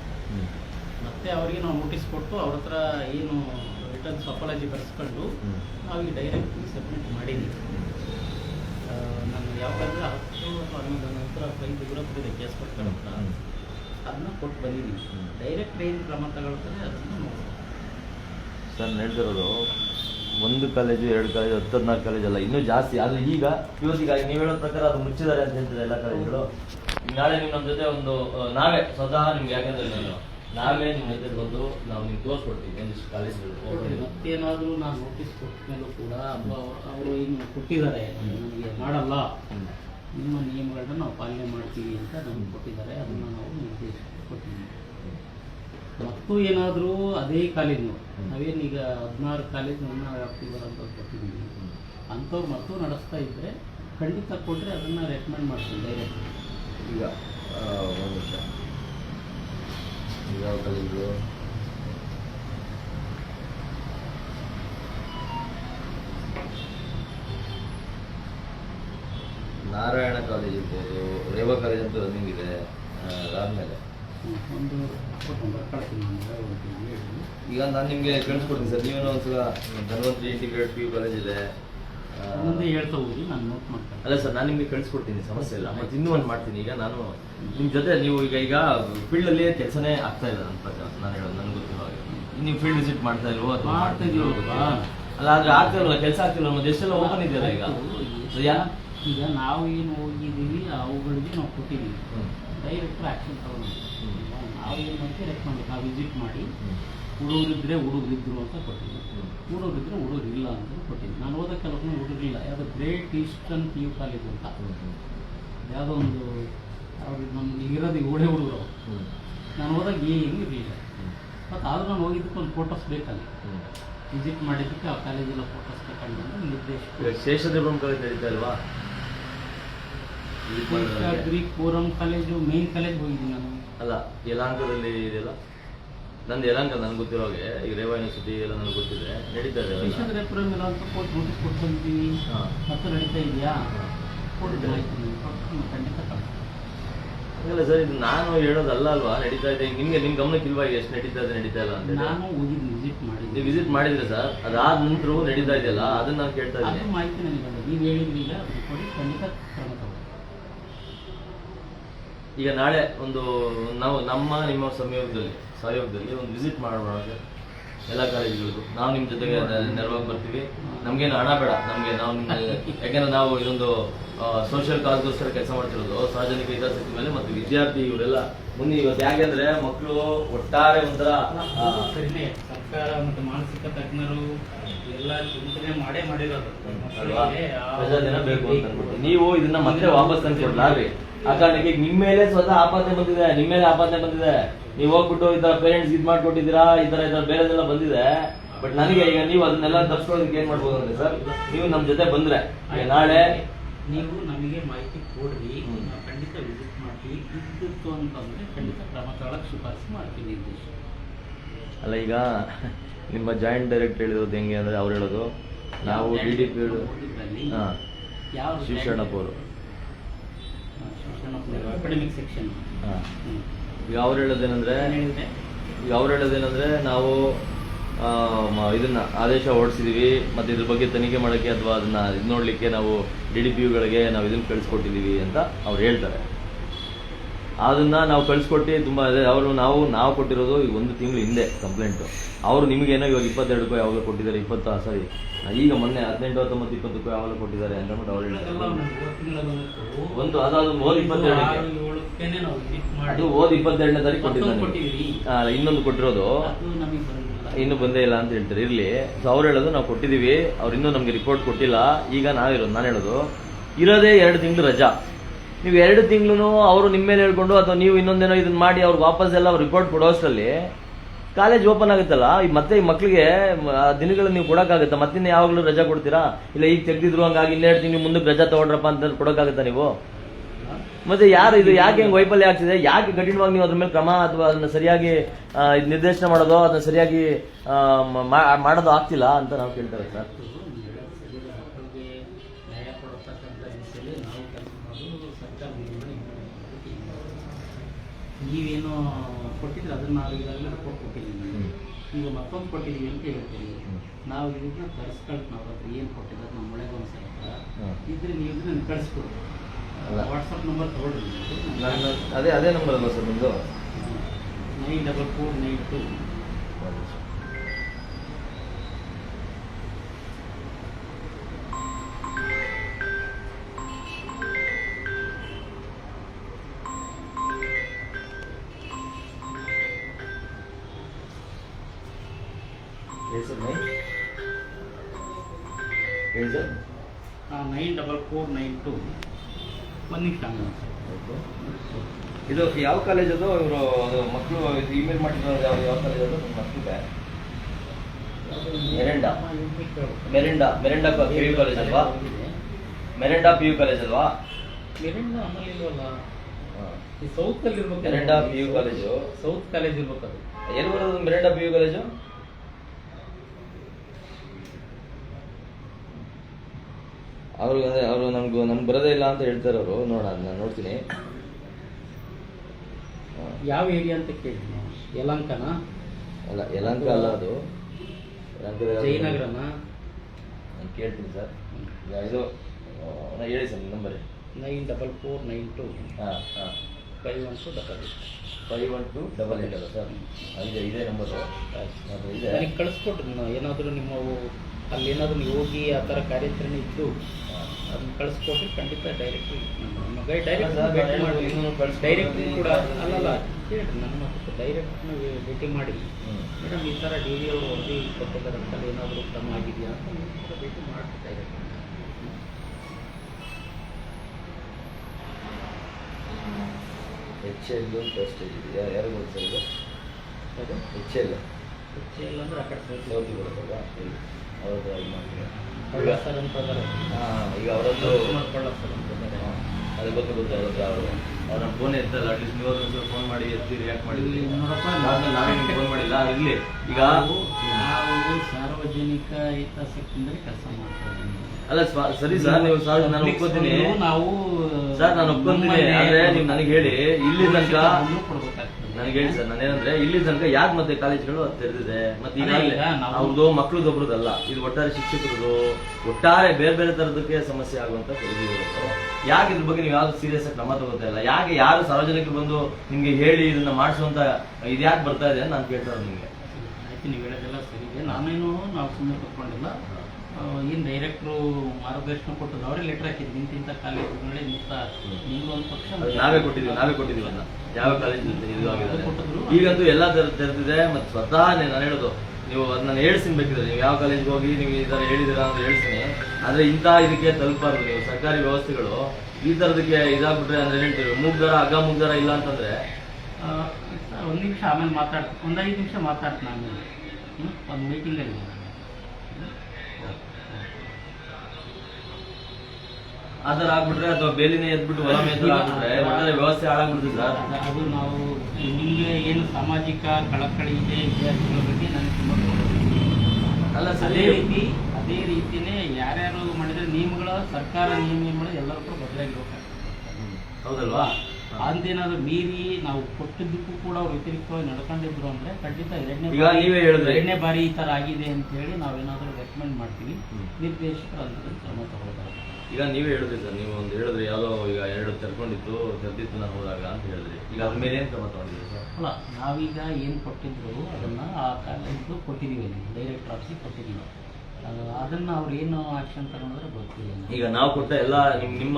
ಮತ್ತೆ ಅವರಿಗೆ ನಾವು ನೋಟಿಸ್ ಕೊಟ್ಟು ಅವ್ರ ಹತ್ರ ಏನು ರಿಟರ್ನ್ ಅಪಾಲಜಿ ಬರೆಸ್ಕೊಂಡು ನಾವು ಈ ಡೈರೆಕ್ಟ್ ಸಬ್ಮಿಟ್ ಮಾಡಿದ್ವಿ. ಆ, ನಾನು ಯಾವಾಗಂದ್ರೆ ಹತ್ತು ಹನ್ನೊಂದು ನಂತರ ಫೈಲ್ ಕೊಟ್ಟಿದೆ ಕೇಸ್ ಕೊಡ್ತಾರೆ ಅದನ್ನ ಕೊಟ್ಟು ಬಂದಿದ್ದೀವಿ ಹ್ಮ್. ಡೈರೆಕ್ಟ್ ಏನು ಕ್ರಮ ತಗೊಳ್ತಾರೆ ಅದನ್ನು ನೋಡ್ಬೋದು ಸರ್ ಹೇಳ್ತಿರೋದು ಒಂದು ಕಾಲೇಜು ಎರಡು ಕಾಲೇಜು ಹತ್ತು ಕಾಲೇಜು ಕಾಲೇಜ್ ಅಲ್ಲ ಇನ್ನೂ ಜಾಸ್ತಿ. ಆದರೆ ಈಗ ಪಿಯುಸಿಗಾಗಿ ನೀವು ಹೇಳೋ ಪ್ರಕಾರ ಅದು ಮುಚ್ಚಿದ್ದಾರೆ ಅಂತ ಹೇಳ್ತಾರೆ ಎಲ್ಲ ಕಾಲೇಜುಗಳು ನಾಳೆ ನೀವು ನಮ್ಮ ಜೊತೆ ಒಂದು ನಾವೇ ಸ್ವತಃ ನಿಮ್ಗೆ ಯಾಕಂದ್ರೆ ನಾನು ನಾವೇ ನಿಮ್ಮ ಜೊತೆ ಬಂದು ನಾವು ನಿಮ್ಗೆ ತೋರಿಸ್ಕೊಡ್ತೀವಿ ಒಂದಿಷ್ಟು ಕಾಲೇಜ್ಗಳು ಮತ್ತೇನಾದರೂ ನಾನು ನೋಟಿಸ್ ಕೊಟ್ಟಮೇಲೂ ಕೂಡ ಅವರು ಇನ್ನು ಕೊಟ್ಟಿದ್ದಾರೆ ನನಗೆ ಮಾಡಲ್ಲ. ನಿಮ್ಮ ನಿಯಮಗಳನ್ನ ನಾವು ಪಾಲನೆ ಮಾಡ್ತೀವಿ ಅಂತ ನಮ್ಗೆ ಕೊಟ್ಟಿದ್ದಾರೆ. ಅದನ್ನು ನಾವು ನಿರ್ದೇಶ ಕೊಟ್ಟಿದ್ದೀವಿ. ಮತ್ತು ಏನಾದರೂ ಅದೇ ಕಾಲೇಜು ನಾವೇನು ನಾವೇನೀಗ ಹದಿನಾರು ಕಾಲೇಜ್ ನನ್ನ ವ್ಯಾಪ್ತಿಗೆ ಅಂತ ಕೊಟ್ಟಿದ್ದೀವಿ. ಅಂಥವ್ರು ಮತ್ತು ನಡೆಸ್ತಾ ಇದ್ದರೆ ಖಂಡಿತ ಕೊಟ್ಟರೆ ಅದನ್ನು ರೆಕಮೆಂಡ್ ಮಾಡ್ತೀನಿ ಡೈರೆಕ್ಟ್ ಈಗ ಒಂದು ನಿಮಿಷ. ಈಗ ಯಾವ ಕಾಲೇಜು ನಾರಾಯಣ ಕಾಲೇಜ್ ಇರ್ಬೋದು ರೇವಾ ಕಾಲೇಜ್ ಅಂತ ರನ್ನಿಂಗ್ ಇದೆ ಅದಾದ್ಮೇಲೆ. ಒಂದು ಈಗ ನಾನು ನಿಮಗೆ ಕಳಿಸ್ಕೊಡ್ತೀನಿ ಸರ್ ನೀವೇನೋ ಒಂದ್ಸಲ Dhanvantari integrate P U college ಇದೆ. ಮುಂದೆ ಹೇಳ್ತಾ ಹೋಗಿ ನಾನು ನೋಟ್ ಮಾಡ್ತೇನೆ ಅಲ್ಲ ಸರ್ ನಾನು ನಿಮಗೆ ಕಳಿಸ್ಕೊಡ್ತೀನಿ ಸಮಸ್ಯೆ ಇಲ್ಲ. ಮತ್ತೆ ಇನ್ನೂ ಒಂದು ಮಾಡ್ತೀನಿ. ಈಗ ನಾನು ನಿಮ್ಮ ಜೊತೆ ನೀವು ಈಗ ಈಗ ಫೀಲ್ಡ್ ಅಲ್ಲಿ ಕೆಲಸನೇ ಆಗ್ತಾ ಇಲ್ಲ ನನ್ನ ಪ್ರಕಾರ. ನಾನು ಹೇಳೋದು ನನಗೆ ಗೊತ್ತಿರೋ ಹಾಗೆ. ನೀವು ಫೀಲ್ಡ್ ವಿಸಿಟ್ ಮಾಡ್ತಾ ಇಲ್ವೋ ಅಥವಾ ಮಾಡ್ತಾ ಇಲ್ವೋ. ಅಲ್ಲ ಆದ್ರೆ ಆಗ್ತಾ ಕೆಲಸ ಆಗ್ತಿಲ್ಲ ನಮ್ಮ ಎಷ್ಟೆಲ್ಲ ಓಪನ್ ಇದೆಯಲ್ಲ ಈಗ? ಸರಿಯಾ ಈಗ ನಾವು ಏನು ಹೋಗಿದ್ದೀವಿ ಅವುಗಳಿಗೆ ನಾವು ಕೊಟ್ಟಿದ್ದೀವಿ. ಡೈರೆಕ್ಟ್ ಆಕ್ಷನ್ ಆ್ಯಕ್ಷನ್ ತಗೊಂಡು ನಾವು ಏನು ಮಾಡ್ತೀವಿ ರೆಕಮೆಂಡ್ ನಾವು ವಿಸಿಟ್ ಮಾಡಿ ಹ್ಮ್. ಹುಡುಗರಿದ್ರೆ ಅಂತ ಕೊಟ್ಟಿದ್ದೆ ಹುಡುಗರಿದ್ದರೆ ಹುಡುಗರಿದ್ರೆ ಹುಡುಗರಿಲ್ಲ ಅಂತ ಕೊಟ್ಟಿದ್ದೆ ನಾನು ಓದೋ ಕೆಲವೊಂದು ಹುಡುಗರಿಲ್ಲ ಯಾವುದೋ great eastern P U college ಅಂತ. ಯಾವುದೋ ಒಂದು ಅವ್ರಿಗೆ ನಮ್ಗೆ ಇರೋದು ಓಡೇ ಹುಡುಗರು ನಾನು ಹೋದಾಗ ಏನು ಇರಲಿಲ್ಲ. ಮತ್ತು ಆದರೂ ನಾನು ಹೋಗಿದ್ದಕ್ಕೆ ಒಂದು ಫೋಟೋಸ್ ಬೇಕಲ್ಲ. ವಿಸಿಟ್ ಮಾಡಿದ್ದಕ್ಕೆ ಆ ಕಾಲೇಜೆಲ್ಲ ಫೋಟೋಸ್ ಬೇಕಂತ ನಿರ್ದೇಶ ಈಗ ಶೇಷದೇವರಂ ಕಾಲೇಜ್ ನಡೀತಾ ಇಲ್ವಾ? Visit ಗ್ರೀಕ್ ಪೂರಂ ಕಾಲೇಜು ಮೇನ್ ಕಾಲೇಜ್ ಹೋಗಿದ್ದೀನಿ ನಾನು. ಅಲ್ಲ ಯಲಾಂಕದಲ್ಲಿ ಇದೆಯಲ್ಲ? ನಂದು ಯಲಾಂಕ ನನಗೆ ಗೊತ್ತಿರೋ ಹಾಗೆ ಈಗ ರೇವಾ ಯೂನಿವರ್ಸಿಟಿ ಎಲ್ಲ ನನಗೆ ಗೊತ್ತಿದೆ ನಡೀತಾ ಇದೆ ನೋಟಿಸ್. ಮತ್ತು ನಡೀತಾ ಇದೆಯಾ. ಇಲ್ಲ ಸರ್ ಇದು ನಾನು ಹೇಳೋದಲ್ಲ ಅಲ್ವಾ? ನಡೀತಾ ಇದೆ. ನಿಮ್ಗೆ ನಿಮ್ ಗಮನಕ್ಕೆ ಇಲ್ವಾ ಎಷ್ಟು ನಡೀತಾ ಇದೆ ನಡೀತಾ ಇಲ್ಲ ಅಂತ ನಾನು ಹೋಗಿ ವಿಸಿಟ್ ನೀವು ವಿಸಿಟ್ ಮಾಡಿದ್ರೆ ಸರ್ ಅದಾದ ನಂತರ ನಡೀತಾ ಇದೆಯಲ್ಲ ಅದನ್ನ ನಾನು ಕೇಳ್ತಾ ಇದ್ದೀನಿ. ಮಾಹಿತಿ ನನಗೆ ನೀವು ಹೇಳಿದ್ರಿ ಖಂಡಿತ ಈಗ ನಾಳೆ ಒಂದು ನಾವು ನಮ್ಮ ನಿಮ್ಮ ಸಂಯೋಗದಲ್ಲಿ ಸಹಯೋಗದಲ್ಲಿ ಒಂದು ವಿಸಿಟ್ ಮಾಡೋಣ ಎಲ್ಲ ಕಾಲೇಜುಗಳಿಗೂ. ನಾವು ನಿಮ್ಮ ಜೊತೆಗೆ ನೆರವಾಗಿ ಬರ್ತೀವಿ. ನಮ್ಗೇನು ಹಣ ಬೇಡ. ನಮಗೆ ನಾವು ನಿಮ್ಮ ಯಾಕೆಂದ್ರೆ ನಾವು ಇದೊಂದು ಸೋಷಿಯಲ್ ಕಾಸ್ಗೋಸ್ಕರ ಕೆಲಸ ಮಾಡ್ತಿರೋದು. ಸಾರ್ವಜನಿಕ ಹಿತಾಸಕ್ತಿ ಮೇಲೆ ಮತ್ತು ವಿದ್ಯಾರ್ಥಿ ಇವರೆಲ್ಲ ಮುಂದೆ ಇವತ್ತು ಯಾಕೆಂದ್ರೆ ಮಕ್ಕಳು ಒಟ್ಟಾರೆ ಒಂಥರ ಸರ್ಕಾರ ಮತ್ತು ಮಾನಸಿಕ ತಜ್ಞರು ಎಲ್ಲ ಚಿಂತನೆ ಮಾಡೇ ಮಾಡಿರೋದು. ಬೇಕು ಅಂತ ಅನ್ಬಿಟ್ಟು ನೀವು ಇದನ್ನ ಮತ್ತೆ ವಾಪಸ್ ತಂದ್ಕೊಡ್ಲಾರ್ರಿ. ಆ ಕಾರಣಕ್ಕೆ ಈಗ ನಿಮ್ಮ ಮೇಲೆ ಸ್ವತಃ ಆಪಾದನೆ ಬಂದಿದೆ ನಿಮ್ಮ ಮೇಲೆ ಆಪಾದನೆ ಬಂದಿದೆ. ನೀವು ಹೋಗ್ಬಿಟ್ಟು ಈ ತರ ಪೇರೆಂಟ್ಸ್ ಇದ್ ಮಾಡ್ಕೊಟ್ಟಿದ್ದೀರಾ ಈ ತರ ಈ ತರ ಬೇರೆದೆಲ್ಲ ಬಂದಿದೆ. ಬಟ್ ನನಗೆ ಈಗ ನೀವು ಅದನ್ನೆಲ್ಲ ತಪ್ಪಿಸ್ಕೊಳ್ಳೋದಕ್ಕೆ ಏನ್ ಮಾಡ್ಬೋದು ಅಂದ್ರೆ ಸರ್ ನೀವು ನಮ್ಮ ಜೊತೆ ಬಂದ್ರೆ ಈಗ ನಾಳೆ ನೀವು ನಮಗೆ ಮಾಹಿತಿ ಕೊಡ್ರಿ. ನಾವು ಖಂಡಿತ ವಿಸಿಟ್ ಮಾಡ್ತೀವಿ. ಇದ್ದಿತ್ತು ಅಂತಂದ್ರೆ ಖಂಡಿತ ಕ್ರಮ ತಗೊಳಕ್ ಶಿಫಾರಸು ಮಾಡ್ತೀವಿ ನಿರ್ದೇಶ ಅಲ್ಲ ಈಗ ನಿಮ್ಮ ಜಾಯಿಂಟ್ ಡೈರೆಕ್ಟ್ ಹೇಳಿರೋದು ಹೆಂಗೆ ಅಂದ್ರೆ ಅವ್ರು ಹೇಳೋದು ನಾವು ಡಿ ಡಿ ಪಿ ಯಾವ ಶಿವಶರಣಪ್ಪ ಅವರು. ಅಕಾಡೆಮಿಕ್ ಸೆಕ್ಷನ್ ಈಗ ಅವ್ರು ಹೇಳೋದೇನಂದ್ರೆ ಈಗ ಅವ್ರು ಹೇಳೋದೇನಂದ್ರೆ ನಾವು ಇದನ್ನ ಆದೇಶ ಹೊರಡಿಸಿದೀವಿ ಮತ್ತೆ ಇದ್ರ ಬಗ್ಗೆ ತನಿಖೆ ಮಾಡೋಕ್ಕೆ ಅಥವಾ ಅದನ್ನ ಇದು ನೋಡ್ಲಿಕ್ಕೆ ನಾವು ಡಿ ಡಿ ಪಿ ಯುಗಳಿಗೆ ನಾವು ಇದನ್ನ ಕಳಿಸ್ಕೊಟ್ಟಿದ್ದೀವಿ ಅಂತ ಅವ್ರು ಹೇಳ್ತಾರೆ. ಅದನ್ನ ನಾವು ಕಳಿಸ್ಕೊಟ್ಟು ತುಂಬ ಅದೇ ಅವರು ನಾವು ನಾವು ಕೊಟ್ಟಿರೋದು ಈಗ ಒಂದು ತಿಂಗಳು ಹಿಂದೆ ಕಂಪ್ಲೇಂಟು ಅವರು ನಿಮಗೇನೋ ಇವಾಗ ಇಪ್ಪತ್ತೆರಡಕ್ಕೂ ಯಾವಾಗ ಕೊಟ್ಟಿದ್ದಾರೆ ಇಪ್ಪತ್ತು ಸಾರಿ. ಈಗ ಮೊನ್ನೆ ಹದಿನೆಂಟು ಹತ್ತೊಂಬತ್ತು ಇಪ್ಪತ್ತಕ್ಕೂ ಯಾವಾಗ ಕೊಟ್ಟಿದ್ದಾರೆ ಅಂತ ಅಂದ್ಬಿಟ್ಟು ಅವ್ರು ಹೇಳ್ತಾರೆ ಒಂದು ಅದಾದ ಓದ್ ಇಪ್ಪತ್ತೆರಡು ಅದು ಓದ್ ಇಪ್ಪತ್ತೆರಡನೇ ತಾರೀಕು ಕೊಟ್ಟಿದ್ದಾರೆ ಇನ್ನೊಂದು ಕೊಟ್ಟಿರೋದು. ಇನ್ನು ಬಂದೇ ಇಲ್ಲ ಅಂತ ಹೇಳ್ತಾರೆ. ಇರಲಿ. ಸೊ ಅವ್ರು ಹೇಳೋದು ನಾವು ಕೊಟ್ಟಿದ್ದೀವಿ. ಅವ್ರು ಇನ್ನೂ ನಮಗೆ ರಿಪೋರ್ಟ್ ಕೊಟ್ಟಿಲ್ಲ. ಈಗ ನಾವಿರೋದು ನಾನು ಹೇಳೋದು ಇರೋದೇ ಎರಡು ತಿಂಗಳು ರಜಾ. ನೀವು ಎರಡು ತಿಂಗಳು ಅವರು ನಿಮ್ಮ ಮೇಲೆ ಹೇಳ್ಕೊಂಡು ಅಥವಾ ನೀವು ಇನ್ನೊಂದೇನೋ ಇದನ್ನ ಮಾಡಿ ಅವ್ರಿಗೆ ವಾಪಸ್ ಎಲ್ಲ ರಿಪೋರ್ಟ್ ಕೊಡೋಷ್ಟರಲ್ಲಿ ಕಾಲೇಜ್ ಓಪನ್ ಆಗುತ್ತಲ್ಲ? ಈ ಮತ್ತೆ ಈ ಮಕ್ಕಳಿಗೆ ದಿನಗಳು ನೀವು ಕೊಡೋಕ್ಕಾಗುತ್ತಾ? ಮತ್ತಿನ್ನ ಯಾವಾಗಲೂ ರಜಾ ಕೊಡ್ತೀರಾ? ಇಲ್ಲ ಈಗ ತೆಗ್ದಿದ್ರು ಹಂಗಾಗಿ ಇನ್ನೆರಡು ತಿಂಗಳು ಮುಂದಕ್ಕೆ ರಜಾ ತಗೊಂಡ್ರಪ್ಪ ಅಂತ ಕೊಡೋಕ್ಕಾಗುತ್ತಾ ನೀವು? ಮತ್ತೆ ಯಾರು ಇದು ಯಾಕೆ ಹೆಂಗೆ ವೈಫಲ್ಯ ಆಗ್ತಿದೆ? ಯಾಕೆ ಕಠಿಣವಾಗಿ ನೀವು ಅದ್ರ ಮೇಲೆ ಕ್ರಮ ಅಥವಾ ಅದನ್ನ ಸರಿಯಾಗಿ ನಿರ್ದೇಶನ ಮಾಡೋದು, ಅದನ್ನ ಸರಿಯಾಗಿ ಮಾಡೋದು ಆಗ್ತಿಲ್ಲ ಅಂತ ನಾವು ಕೇಳ್ತಾರೆ ಸರ್. ನೀವೇನು ಕೊಟ್ಟಿದ್ರೆ ಅದನ್ನ ನಾವು ಈಗಾಗಲೇ ರಿಪೋರ್ಟ್ ಕೊಟ್ಟಿದ್ದೀವಿ. ಈಗ ಮತ್ತೊಂದು ಕೊಟ್ಟಿದ್ದೀವಿ ಅಂತ ಹೇಳ್ತೀವಿ. ನಾವು ಇದನ್ನ ತರಿಸ್ಕೊಳ್ತು ನಾವು ಹತ್ರ ಏನು ಕೊಟ್ಟಿದ್ದಾರೆ ನಮ್ಮ ಒಳಗೊಂದು ಒಂದು ಹ್ಮ್. ಇದ್ರೆ ನೀವು ಇದನ್ನ ಕಳಿಸ್ಕೊಡಿ. ವಾಟ್ಸಪ್ ನಂಬರ್ ತೊಗೊಳ್ರಿ ಅದೇ ಅದೇ ನಂಬರ್ ಅಲ್ಲ ಸರ್ ನಿಮ್ಮದು nine double four nine two ಹೇಳಿ sir nine double four nine two ಇದು ಯಾವ ಕಾಲೇಜ್ ಅದು? ಇವರು ಅದು ಮಕ್ಕಳು ಇಮೇಲ್ ಮಾಡಿರೋದು ಯಾವ ಯಾವ ಕಾಲೇಜ್ ಅದು? ನಿಮ್ಮ ಮಕ್ಕಳಿಗೆ Miranda Miranda Miranda P U college ಅಲ್ವಾ? ಮೆರೆಂಡಾ ಪಿ ಯು ಕಾಲೇಜ್ ಅಲ್ವಾ? ಮೆರೆಂಡಾ ಆಮೇಲೆ ಇಲ್ವಲ್ಲ? ಈ ಸೌತ್ ಅಲ್ಲಿ ಇರ್ಬೇಕು. Miranda P U college south college ಇರ್ಬೇಕು ಅದು. ಎಲ್ಲಿ ಬರೋದು ಮೆರೆಂಡಾ ಪಿ ಯು ಕಾಲೇಜು ಅವರು ಅಂದರೆ ಅವರು ನಮ್ಗೆ ನಮ್ಗೆ ಬರೋದೇ ಇಲ್ಲ ಅಂತ ಹೇಳ್ತಾರೆ ಅವರು. ನೋಡೋಣ ನಾನು ನೋಡ್ತೀನಿ. ಯಾವ ಏರಿಯಾ ಅಂತ ಕೇಳ್ತೀನಿ ಯಲಂಕನ? ಅಲ್ಲ ಯಲಂಕ ಅಲ್ಲ ಅದು. ಯಾವ್ದು? ಜಯನಗರನ? ನಾನು ಕೇಳ್ತೀನಿ ಸರ್. ಇದು ಆ, ನಾ ಹೇಳಿ sir number. Nine double four nine two. ಹಾಂ ಹಾಂ. Five one two double five one two double eight ಅಲ್ಲ ಸರ್? ಇದೆ ಇದೇ ನಂಬರ್. ಅದು ಇದೆ. ನನಗೆ ಕಳಿಸ್ಕೊಟ್ರಿ ಏನಾದರೂ ನಿಮ್ಮವು ಅಲ್ಲಿ ಏನಾದರೂ ನೀವು ಹೋಗಿ ಆ ಥರ ಕಾರ್ಯಾಚರಣೆ ಇದ್ದು ಅದನ್ನ ಕಳಿಸ್ಕೊಟ್ರೆ ಖಂಡಿತ ಡೈರೆಕ್ಟ್ ನಮ್ಮ ಗೈ ಡೈರೆಕ್ಟ್ ಡೈರೆಕ್ಟ್ ಕೂಡ ಅಲ್ಲಲ್ಲ ಹೇಳ್ರಿ ನನ್ನ ಮತ್ತೆ ಡೈರೆಕ್ಟ್ ಭೇಟಿ ಮಾಡಿ. ಮೇಡಮ್ ಈ ಥರ ಡಿ ಡಿ ಅವರು ವರದಿ ಕೊಟ್ಟಿದ್ದಾರೆ ಅಂತ ಏನಾದರೂ ಕ್ರಮ ಆಗಿದೆಯಾ ಅಂತ ನೀವು ಭೇಟಿ ಮಾಡಿ ಡೈರೆಕ್ಟ್ ಎಚ್ ಎಲ್ ಪ್ರೆಸ್ಟೇಜ್ ಇದೆಯಾ ಯಾರು ಗೊತ್ತಿಲ್ಲ ಇದು ಅದು ಎಚ್ ಎಲ್ ಇಲ್ಲ ಅಂದ್ರೆ ಆ ಕಡೆ ಸೌತಿ ಬರುತ್ತಲ್ವಾ ಇಲ್ಲಿ ಅವ್ರದ್ದು ಇದು ಮಾಡ್ತೀವಿ ಕಳ್ಳ ಸರ್ ಅಂತ ಹಾಂ ಈಗ ಅವರದ್ದು ಸುಮಾರ್ ಕಳ್ಳ ಸರ್ ಅಂತ ಇದಾರೆ. ಅದು ಗೊತ್ತು ಗೊತ್ತು ಅವ್ರದ್ದು ಅವರು. ಅವ್ರ ನಮ್ಮ ಫೋನ್ ಎತ್ತಲ್ಲ ಅಟ್ಲೀಸ್ಟ್ ನೀವು ಒಂದ್ಸಲ ಫೋನ್ ಮಾಡಿ ಎತ್ತಿ ರಿಯಾಕ್ಟ್ ಮಾಡಿದ್ರಿ ನಾವೇ ನಿಮ್ಗೆ ಫೋನ್ ಮಾಡಿಲ್ಲ. ಇರಲಿ. ಈಗ ನಾವು ಸಾರ್ವಜನಿಕ ಹಿತಾಸಕ್ತಿಯಿಂದ ಕೆಲಸ ಮಾಡ್ತಾರೆ ಅಲ್ಲ ಸರಿ ಸರ್ ನೀವು ಸರ್ ನಾನು ಒಪ್ಕೋತೀನಿ. ನಾವು ಸರ್ ನಾನು ಒಪ್ಕೊಂತೀನಿ. ಆದ್ರೆ ನೀವು ನನಗೆ ಹೇಳಿ ಇಲ್ಲಿ ತನಕ ಕೊಡ್ಬೇಕಾಗ್ತದೆ. ನನಗೆ ಹೇಳಿ ಸರ್ ನಾನೇನಂದ್ರೆ ಇಲ್ಲಿ ತನಕ ಯಾಕೆ ಮತ್ತೆ ಕಾಲೇಜ್ಗಳು ಅದು ತೆರೆದಿದೆ. ಮತ್ತೆ ಈಗಾಗಲೇ ಅವ್ರದ್ದು ಮಕ್ಳದ್ದು ಒಬ್ರದಲ್ಲ ಇದು ಒಟ್ಟಾರೆ ಶಿಕ್ಷಕರದು ಒಟ್ಟಾರೆ ಬೇರೆ ಬೇರೆ ತರದಕ್ಕೆ ಸಮಸ್ಯೆ ಆಗುವಂತ ಯಾಕೆ ಇದ್ರ ಬಗ್ಗೆ ನೀವು ಯಾವ್ದು ಸೀರಿಯಸ್ ಆಗಿ ಕ್ರಮ ತಗೋತಾ ಇಲ್ಲ. ಯಾಕೆ ಯಾರು ಸಾರ್ವಜನಿಕರು ಬಂದು ನಿಮ್ಗೆ ಹೇಳಿ ಇದನ್ನ ಮಾಡಿಸುವಂತ ಇದು ಯಾಕೆ ಬರ್ತಾ ಇದೆ ಅಂತ ನಾನು ಕೇಳ್ತಾ ನಿಮ್ಗೆ. ಆಯ್ತು ನೀವು ಹೇಳೋದೆಲ್ಲ ಸರಿ ನಾನೇನು ನಾವು ಸುಮ್ಮನೆ ಕೂತ್ಕೊಂಡಿಲ್ಲ. ಏನು ಡೈರೆಕ್ಟ್ರು ಮಾರ್ಗದರ್ಶನ ಕೊಟ್ಟದ್ದು ಅವರೇ ಲೆಟರ್ ಹಾಕಿದ್ರು. ಇಂತಿಂಥ ಕಾಲೇಜುಗಳೇ ಮುಕ್ತ ನಿಮ್ಗೆ ಒಂದು ಪಕ್ಷ ನಾವೇ ಕೊಟ್ಟಿದ್ದೀವಿ ನಾವೇ ಕೊಟ್ಟಿದ್ದೀವಿ ಅಲ್ಲ ಯಾವ ಕಾಲೇಜ್ ಇದು ಆಗಿದೆ ಕೊಟ್ಟಿದ್ರು. ಈಗಂತೂ ಎಲ್ಲ ತರ ತೆರೆದಿದೆ ಮತ್ತು ಸ್ವತಃ ನಾನು ಹೇಳೋದು ನೀವು ಅದನ್ನ ಹೇಳ್ತೀನಿ ಬೇಕಿದ್ರೆ. ನೀವು ಯಾವ ಕಾಲೇಜ್ಗೆ ಹೋಗಿ ನೀವು ಈ ಥರ ಹೇಳಿದಿರಾ ಅಂತ ಹೇಳ್ತೀನಿ. ಆದರೆ ಇಂಥ ಇದಕ್ಕೆ ತಲುಪಬಾರ್ದು ನೀವು. ಸರ್ಕಾರಿ ವ್ಯವಸ್ಥೆಗಳು ಈ ಥರದಕ್ಕೆ ಇದಾಗ್ಬಿಟ್ರೆ ಅಂದ್ರೆ ಹೇಳ್ತೀವಿ ಮುಗ್ದರ ಅಗ್ಗ ಮುಗ್ದರ ಇಲ್ಲ ಅಂತಂದರೆ. ಒಂದು ನಿಮಿಷ ಆಮೇಲೆ ಮಾತಾಡ್ತೀನಿ. ಒಂದು ಐದು ನಿಮಿಷ ಮಾತಾಡ್ತೀನಿ ಆಮೇಲೆ. ಒಂದು ಮೀಟಿಂಗಲ್ಲಿ ಆ ಥರ ಆಗ್ಬಿಟ್ರೆ ಅಥವಾ ಬೇಲಿನೇ ಎದ್ಬಿಟ್ಟು ಹೊಲ ಮೇಲೆ ಆಗ್ಬಿಟ್ರೆ ಒಟ್ಟಾರೆ ವ್ಯವಸ್ಥೆ ಹಾಳಾಗ್ಬಿಡ್ತು ಸರ್ ಅದು- ನಾವು ನಿಮಗೆ ಏನು ಸಾಮಾಜಿಕ ಕಳಕಳಿ ಇದೆ ವಿದ್ಯಾರ್ಥಿಗಳ ಬಗ್ಗೆ ನನಗೆ ತುಂಬ ಅಲ್ಲ ಅದೇ ರೀತಿ ಅದೇ ರೀತಿನೇ ಯಾರ್ಯಾರು ಮಾಡಿದ್ರೆ ನಿಯಮಗಳ ಸರ್ಕಾರ ನಿಯಮ ಏನ್ ಮಾಡಿದ್ರೆ ಎಲ್ಲರೂ ಕೂಡ ಬದಲಾಗಿರ್ಬೇಕಲ್ವಾ. ಹೌದಲ್ವಾ ಅಂದೇನಾದ್ರು ಮೀರಿ ನಾವು ಕೊಟ್ಟಿದ್ದಕ್ಕೂ ಕೂಡ ಅವ್ರು ವ್ಯತಿರಿಕ್ತವಾಗಿ ನಡ್ಕೊಂಡಿದ್ರು ಅಂದ್ರೆ ಖಂಡಿತ ಎರಡನೇ ಈಗ ನೀವೇ ಹೇಳಿದ್ರಿ. ಎರಡನೇ ಬಾರಿ ಈ ತರ ಆಗಿದೆ ಅಂತ ಹೇಳಿ ನಾವೇನಾದ್ರೂ ರೆಕಮೆಂಡ್ ಮಾಡ್ತೀವಿ. ನಿರ್ದೇಶಕರು ಅಂತ ಕ್ರಮ ತಗೊಳ್ತಾರೆ ಈಗ ನೀವೇ ಹೇಳಿದ್ರಿ ಸರ್ ನೀವು ಒಂದು ಹೇಳಿದ್ರಿ ಯಾವುದೋ ಈಗ ಎರಡು ತೆರ್ಕೊಂಡಿತ್ತು ತೆರೆದಿತ್ತು ನಾನು ಹೋದಾಗ ಅಂತ ಹೇಳಿದ್ರಿ. ಈಗ ಅದ್ರ ಮೇಲೆ ಏನು ಕ್ರಮ ಸರ್? ಅಲ್ಲ ನಾವೀಗ ಏನು ಕೊಟ್ಟಿದ್ರು ಅದನ್ನ ಆ ಕಾಲೇಜು ಕೊಟ್ಟಿದ್ದೀವಿ ಡೈರೆಕ್ಟರ್ ಆಫೀಸಿಗೆ ಕೊಟ್ಟಿದ್ದೀವಿ ಅದು ಅದನ್ನ ಅವ್ರು ಏನು ಆಕ್ಷನ್ ತಗೊಂಡ್ರೆ ಗೊತ್ತಿಲ್ಲ ಈಗ ನಾವು ಕೊಟ್ಟ ಎಲ್ಲ ನಿಮ್ ನಿಮ್ಮ